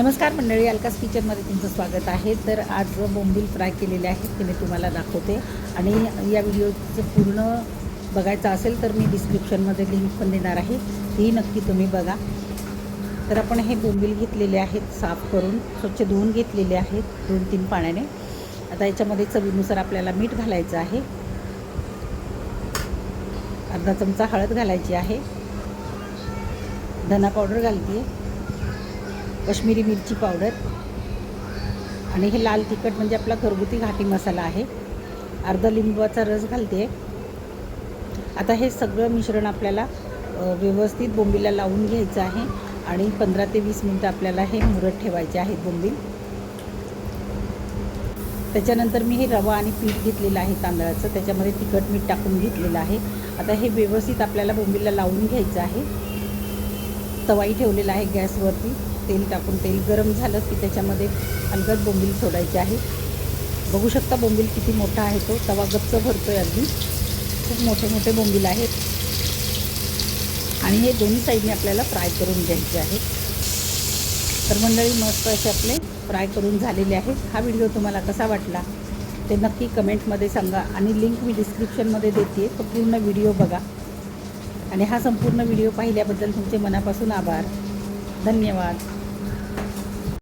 नमस्कार मंडळी अलकास किचनमध्ये तुमचं स्वागत आहे. तर आज बोंबील फ्राय केलेले आहेत ते मी तुम्हाला दाखवते. आणि या व्हिडिओचं पूर्ण बघायचं असेल तर मी डिस्क्रिप्शनमध्ये लिंक पण देणार आहे. ती नक्की तुम्ही बघा. तर आपण हे बोंबील घेतलेले आहेत साफ करून स्वच्छ धुवून घेतलेले आहेत दोन तीन पाण्याने. आता याच्यामध्ये चवीनुसार आपल्याला मीठ घालायचं आहे. अर्धा चमचा हळद घालायची आहे. धना पावडर घालते कश्मीरी मिरची पावडर. आणि हे लाल तिखट म्हणजे आपला घरगुती घाटी मसाला आहे. अर्धा लिंबाचा रस घालते. आता हे सगळं मिश्रण आपल्याला व्यवस्थित बोंबीला लावून घ्यायचं आहे. आणि पंधरा ते वीस मिनटं आपल्याला हे मुरत ठेवायचे आहेत बोंबील. त्याच्यानंतर मी हे रवा आणि पीठ घेतलेलं आहे तांदळाचं. त्याच्यामध्ये तिखट मीठ टाकून घेतलेलं आहे. आता हे व्यवस्थित आपल्याला बोंबीला लावून घ्यायचं आहे. तवाई ठेवलेला आहे गॅसवरती. तेल टाकून तेल गरम झालं की त्याच्यामध्ये अलगद बोंबील सोडायचे आहे. बघू शकता बोंबील किती मोठा आहे तो. तवा गच्च भरतो आहे अगदी. खूप मोठे मोठे बोंबील आहेत. आणि हे दोन्ही साईडने आपल्याला फ्राय करून घ्यायचे आहेत तर मंडळी मस्त असे आपले फ्राय करून झालेले आहेत. हा व्हिडिओ तुम्हाला कसा वाटला? ते नक्की कमेंटमध्ये सांगा आणि लिंक मी डिस्क्रिप्शनमध्ये देते तो पूर्ण व्हिडिओ बघा. आणि हा संपूर्ण व्हिडिओ पाहिल्याबद्दल तुमचे मनापासून आभार. धन्यवाद.